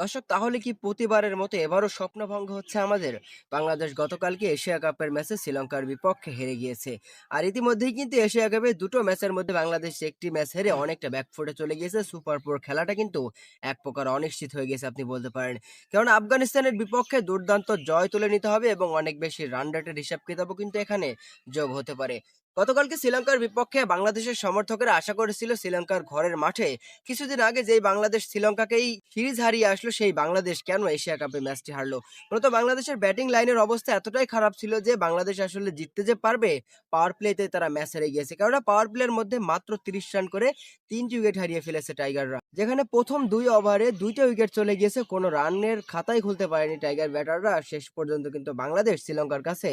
দর্শক, তাহলে কি প্রতিবারের মতো এবারও স্বপ্নভঙ্গ হচ্ছে আমাদের? বাংলাদেশ গতকালকে এশিয়া কাপের ম্যাচে শ্রীলঙ্কার বিপক্ষে হেরে গিয়েছে। আর ইতিমধ্যেই কিন্তু এশিয়া কাপে দুটো ম্যাচের মধ্যে বাংলাদেশ একটি ম্যাচ হেরে অনেকটা ব্যাকফুটে চলে গিয়েছে। সুপার ফোর খেলাটা কিন্তু এক প্রকার অনিশ্চিত হয়ে গেছে আপনি বলতে পারেন। কেননা আফগানিস্তানের বিপক্ষে দুর্দান্ত জয় তুলে নিতে হবে এবং অনেক বেশি রান রেটের হিসাব কিতাবও কিন্তু এখানে যোগ হতে পারে। গতকালকে শ্রীলঙ্কার বিপক্ষে বাংলাদেশের সমর্থকেরা আশা করেছিল শ্রীলঙ্কার ঘরের মাঠে। কিছুদিন আগে যেই বাংলাদেশ শ্রীলঙ্কাকেই সিরিজ হারিয়ে আসলো, সেই বাংলাদেশ কেন এশিয়া কাপে ম্যাচটি হারলো? মূলত বাংলাদেশের ব্যাটিং লাইনের অবস্থা এতটাই খারাপ ছিল যে বাংলাদেশ আসলে জিততে যে পারবে পাওয়ার প্লেতে তারা ম্যাচ হেরে গিয়েছে। কেননা পাওয়ার প্লের মধ্যে মাত্র তিরিশ রান করে তিনটি উইকেট হারিয়ে ফেলেছে টাইগাররা। যেখানে প্রথম দুই ওভারে দুইটা উইকেট চলে গিয়েছে, কোনো রানের খাতাই খুলতে পারেনি টাইগার ব্যাটাররা। শেষ পর্যন্ত কিন্তু বাংলাদেশ শ্রীলঙ্কার কাছে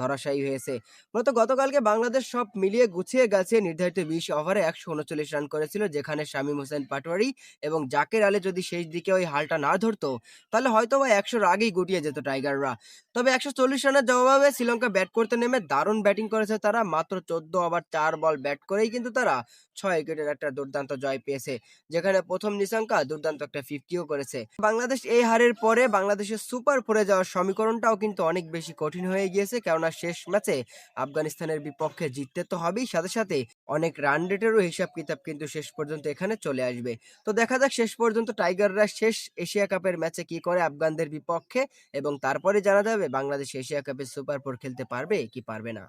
ধরাশায়ী হয়েছে। মূলত গতকালকে বাংলাদেশ সব মিলিয়ে গুছিয়ে গেছে নির্ধারিত বিশ ওভারে একশো উনচল্লিশ রান করেছিল, যেখানে শামীম হোসেন পাটোয়ারি এবং জাকের আলে যদি শেষ দিকে ওই হালটা না ধরতো, তাহলে হয়তো বা একশোর আগেই গুটিয়ে যেত টাইগাররা। তবে একশো চল্লিশ রানের জবাবে শ্রীলঙ্কা ব্যাট করতে নেমে দারুণ ব্যাটিং করেছে তারা। মাত্র চোদ্দ ওভার চার বল ব্যাট করেই কিন্তু তারা ছয় উইকেটের একটা দুর্দান্ত জয় পেয়েছে, যেখানে প্রথম নিশাঙ্কা দুর্দান্ত একটা ফিফটিও করেছে। বাংলাদেশ এই হারের পরে বাংলাদেশের সুপার ফোরে যাওয়ার সমীকরণটাও কিন্তু অনেক বেশি কঠিন হয়ে গিয়েছে, কেননা শেষ ম্যাচে আফগানিস্তানের বিপক্ষে জিততে তো হবেই, সাথে সাথে অনেক রান রেটেরও হিসাব কিতাব কিন্তু শেষ পর্যন্ত এখানে চলে আসবে। তো দেখা যাক শেষ পর্যন্ত টাইগাররা শেষ এশিয়া কাপের ম্যাচে কি করে আফগানদের বিপক্ষে এবং তারপরে জানা যাবে বাংলাদেশ এশিয়া কাপের সুপার ফোর খেলতে পারবে কি পারবে না?